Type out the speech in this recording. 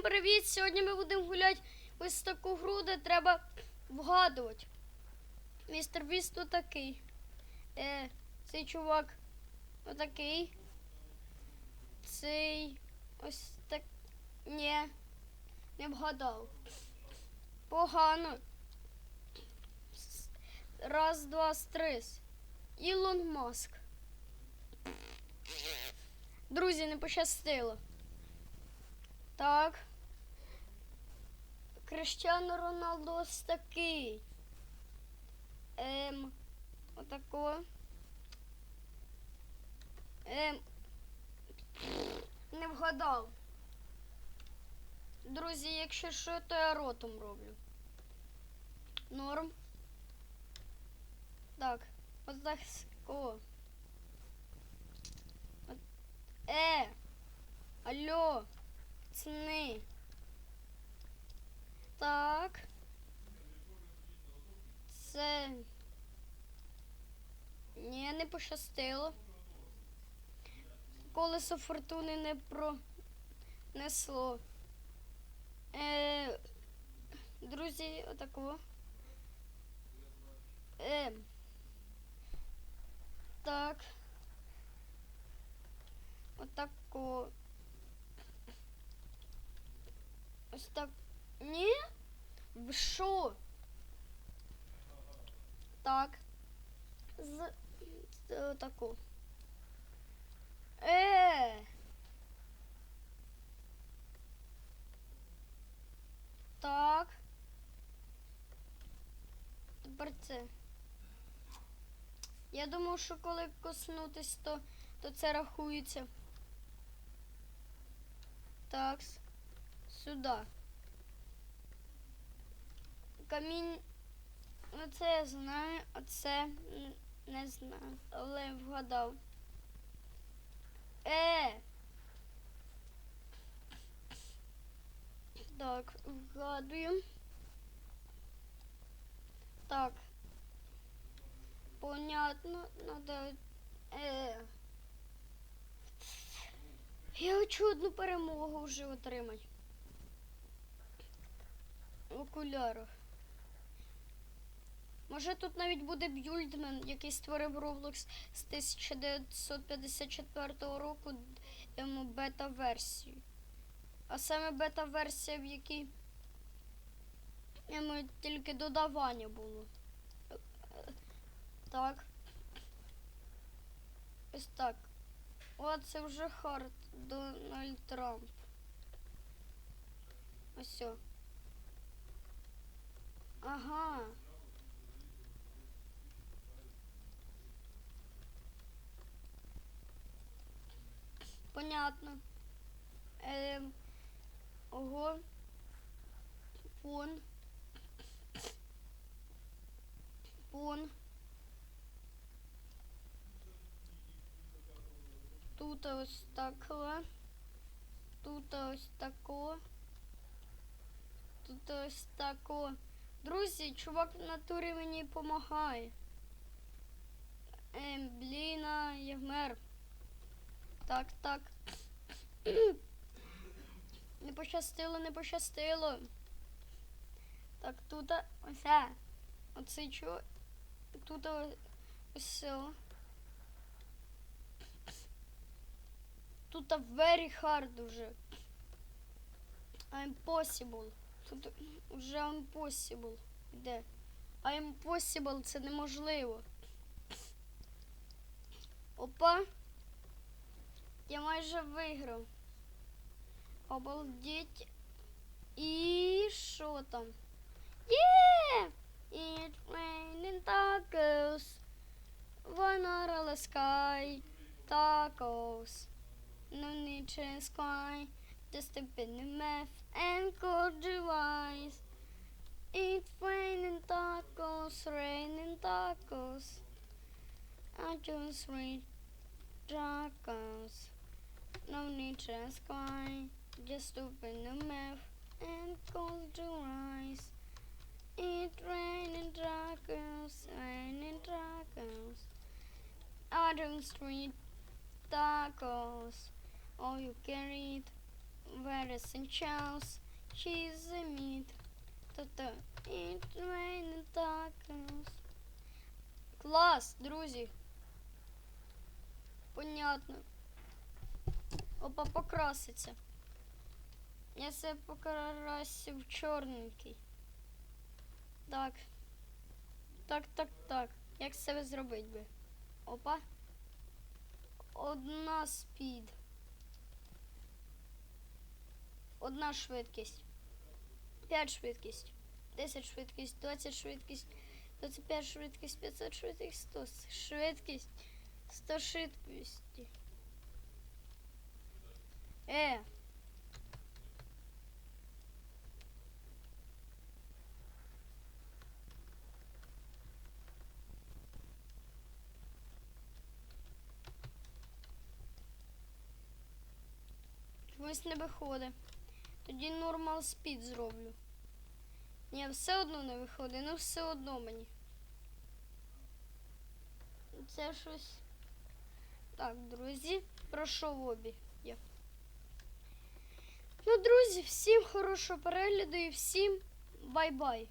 Всім привіт! Сьогодні ми будемо гуляти ось таку гру, де треба вгадувати. Містер Біст тут такий. Е, цей чувак отакий. Цей ось так. Ні. Не вгадав. Погано. Раз, два, стрис. Ілон Маск. Друзі, не пощастило. Так. Криштиано Роналдо ось такий. Ем, отако. Ем, не вгадав. Друзі, якщо що, то я ротом роблю. Норм. Так, от так. О. От. Е. Алло. Пацани. Так. Це. Ні, не пощастило. Колесо фортуни не пронесло. Е, друзі, отако. Е, так. Отако. Ось так. Ні? Ви що? Так. З, отаку. Е. Так. Тепер це. Я думав, що коли коснутись, то, то це рахується. Так. Сюди. Камінь. Ну це я знаю, а це не знаю, але вгадав. Е. Так, вгадую. Так. Понятно, надо. Е. Я хочу одну перемогу вже отримати. В окулярах. Може тут навіть буде Бюльдмен, який створив Roblox з 1954 року ем, бета-версію. А саме бета-версія, в якій ем, тільки додавання було. Так. Ось так. О, це вже хард Дональд Трамп. Ось. Ага. Понятно. Ем, ого. Пон. Пон. Тут ось таке. Тут ось тако. Тут ось тако. Друзі, чувак в натурі мені допомагає. Ем, бліна, я вмер. Так, так. Не пощастило, не пощастило. Так, тут оце. Оце чо. Тут ось. Тут very hard уже. Impossible. Тут вже impossible. Де? А impossible це неможливо. Опа. Я майже виграв. Обалдеть. І що там? Є! It's raining tacos. Vanilla the sky. Tacos. No need to sky. Just a bit of meth and cold eyes. It's raining tacos, raining tacos. I just read tacos. No need to sky. Just open the mouth and close your eyes. It's raining tacos, raining tacos. I don't street tacos. All you can eat very Harrison Charles, she's a meat. Та-та. It raining tacos. Клас, друзі. Понятно. Опа, покраситься. Я себе покрасив чорненький. Так. Так, так, так. Як себе зробити би? Опа. Одна спід. Одна швидкість. 5 швидкість. 10 швидкість, 20 швидкість, 25 швидкість, 500 швидкість, 100 швидкість, 100 швидкості. Е. Чомусь не виходить. Тоді нормал спід зроблю. Ні, все одно не виходить, ну все одно мені. Це щось. Так, друзі, пройшов обі. Я. Ну, друзі, всім хорошого перегляду і всім бай-бай.